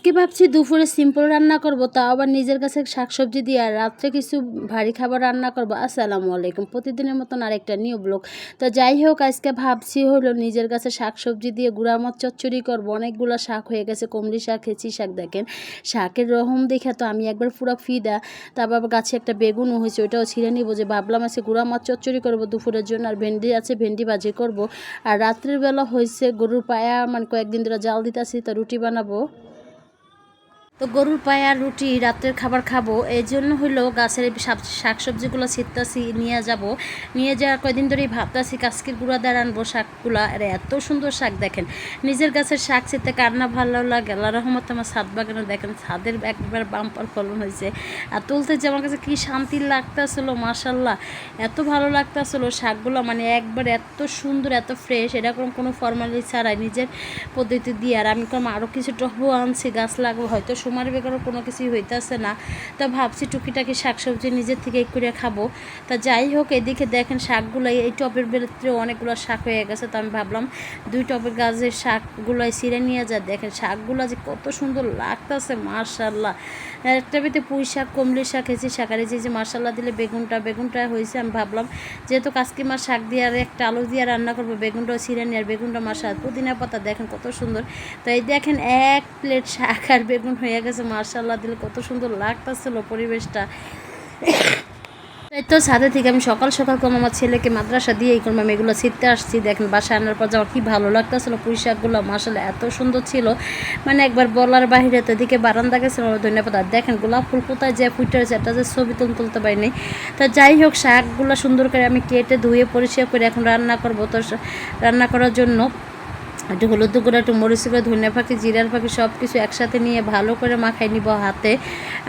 আজকে ভাবছি দুপুরে সিম্পল রান্না করব, তাও আবার নিজের কাছে শাকসবজি দিয়ে, আর রাত্রে কিছু ভারী খাবার রান্না করব। আসসালামু আলাইকুম। প্রতিদিনের মতন আরেকটা নিউ ব্লগ তো যাই হোক, আজকে ভাবছি হলো নিজের কাছে শাকসবজি দিয়ে গুঁড়া মাছ চচ্চড়ি করব। অনেকগুলো শাক হয়ে গেছে, কমলি শাক, হেঁচি শাক দেখেন। শাকের রহম দেখে তো আমি একবার পুরো ফিদা। তারপর গাছে একটা বেগুনও হয়েছে, ওইটাও ছিঁড়ে নিবো যে ভাবলাম আজকে গুঁড়া মাছ চচ্চড়ি করব দুপুরের জন্য, আর ভেন্ডি আছে, ভেন্ডি ভাজি করব। আর রাত্রের বেলা হয়েছে গরুর পায়া মানে কয়েকদিন ধরে জাল দিতেছি, তা রুটি বানাবো। তো গরুর পায়া রুটি রাত্রের খাবার খাব এই জন্য হলো গাছের শাক শাকসবজিগুলো ছিটতাছি, নিয়ে যাব। নিয়ে যাওয়ার কয়দিন ধরেই ভাবতাছি কাজকের গুঁড়া দ্বারা আনব শাকগুলো। আর এত সুন্দর শাক দেখেন। নিজের গাছের শাক ছিটতে কার না ভালো লাগে। আল্লাহ রহমত আমার ছাদ বাগানে দেখেন, ছাদের একবার বাম্পার ফলন হয়েছে। আর তুলতে যে আমার কাছে কী শান্তি লাগতেছিল মাসাল্লাহ এত ভালো লাগতেছিল শাকগুলো মানে একবার এত সুন্দর, এত ফ্রেশ, এরকম কোনো ফর্মালি ছাড়াই নিজের পদ্ধতি দিয়ে। আর আমি কম আরও কিছু টবও আনছি, গাছ লাগবো, হয়তো সময়ের বেকারও কোনো কিছুই হইতেছে না। তো ভাবছি টুকিটাকি শাকসবজি নিজের থেকে করে খাব। তা যাই হোক, এদিকে দেখেন শাকগুলো এই টবের ভেতরে অনেকগুলো শাক হয়ে গেছে। তো আমি ভাবলাম দুই টপের গাছের শাকগুলো ছিঁড়ে নিয়ে যা দেখেন শাকগুলো যে কত সুন্দর লাগতেছে মার্শাল্লাহ একটা ভিতরে পুঁই শাক, কমলি শাক হয়েছে শাক যে যে মার্শাল্লাহ দিলে বেগুনটা বেগুনটা হয়েছে আমি ভাবলাম যেহেতু কাসকি মাছ শাক দিয়ে আর একটা আলু দিয়ে রান্না করব, বেগুনটাও ছিঁড়ে নিয়ে আর বেগুনটা মাসা পুদিনা পাতা দেখেন কত সুন্দর। তো এই দেখেন এক প্লেট শাক আর বেগুন হয়ে গেছে, মার্শাল্লাহ, দিলে কত সুন্দর লাগতেছিল পরিবেশটা। তো ছাদে থেকে আমি সকাল সকাল করলাম আমার ছেলেকে মাদ্রাসা দিয়ে এই করলাম এগুলো ছিটতে আসছি, দেখেন বাসায় আনার পর যাওয়ার কি ভালো লাগতেছিল পুঁই শাকগুলো মাসালে এত সুন্দর ছিল। মানে একবার বলার বাহিরে তো এদিকে বারান্দা গেছিলাম ধন্যবাদ। আর দেখেন গোলাপ ফুল কোথায় যে ফুটে রয়েছে, এটা যে ছবি তুল তুলতে পারিনি। তা যাই হোক, শাকগুলো সুন্দর করে আমি কেটে ধুয়ে পরিষ্কার করে এখন রান্না করব, তো রান্না করার জন্য একটু হলুদ গুঁড়ো, একটু মরিচ গুঁড়ো, ধনিয়া পাখি, জিরার পাখি সব কিছু একসাথে নিয়ে ভালো করে মাখাই নিব হাতে।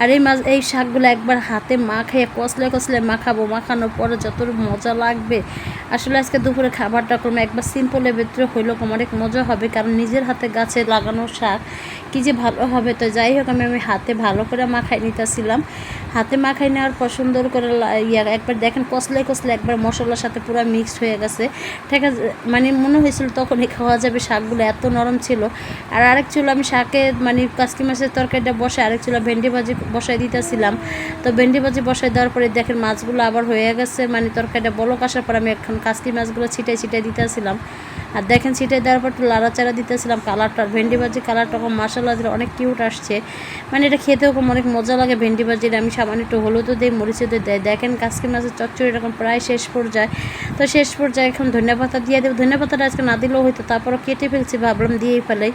আর এই মাছ, এই শাকগুলো একবার হাতে মাখাই কষলে কষলে মাখাবো। মাখানোর পরে যত মজা লাগবে আসলে আজকে দুপুরে খাবারটা করব একবার সিম্পলের ভেতরে হইলেও অনেক মজা হবে, কারণ নিজের হাতে গাছে লাগানো শাক, কী যে ভালো হবে। তো যাই হোক, আমি আমি হাতে ভালো করে মাখাই নিতেছিলাম। হাতে মাখাই নেওয়ার পর সুন্দর করে ইয়া, একবার দেখেন কষলে কষলে একবার মশলার সাথে পুরো মিক্সড হয়ে গেছে। ঠিক আছে মানে মনে হয়েছিল তখনই খাওয়া যাবে, শাকগুলো এত নরম ছিল। আর আরেক ছিল আমি শাকে মানে কাসকি মাছের তরকারিটা বসে আরেক ছিল ভেন্ডি ভাজি বসাই দিতেছিলাম। তো ভেন্ডি ভাজি বসাই দেওয়ার পরে দেখেন মাছগুলো আবার হয়ে গেছে মানে তরকারিটা বলক আসার পর আমি এখন কাসকি মাছগুলো ছিটাই ছিটাই দিতেছিলাম। আর দেখেন ছিটাই দেওয়ার পর একটু লাড়াচাড়া দিতেছিলাম কালারটা, ভেন্ডি ভাজি কালারটা মশলা দিলে অনেক কিউট আসছে। মানে এটা খেতে খেতেও অনেক মজা লাগে ভেন্ডি ভাজির, আমি সামান্য একটু হলুদও দিই, মরিচও দিয়ে দেখেন কাসকি মাছের চচ্চড়ি এরকম প্রায় শেষ পর্যায়ে। তো শেষ পর্যায়ে এখন ধনিয়া পাতা দিয়ে দেবো। ধনিয়া পাতাটা আজকে না দিলেও হয়তো তারপরও কেটে ফেলছি, ভাবলাম দিয়েই ফেলাই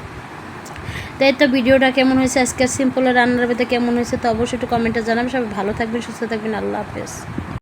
তাই তো ভিডিওটা কেমন হয়েছে? আজকে সিম্পলের রান্নার ভেতরে কেমন হয়েছে? তো অবশ্যই একটু কমেন্টে জানাবেন। সবাই ভালো থাকবেন, সুস্থ থাকবেন। আল্লাহ হাফেজ।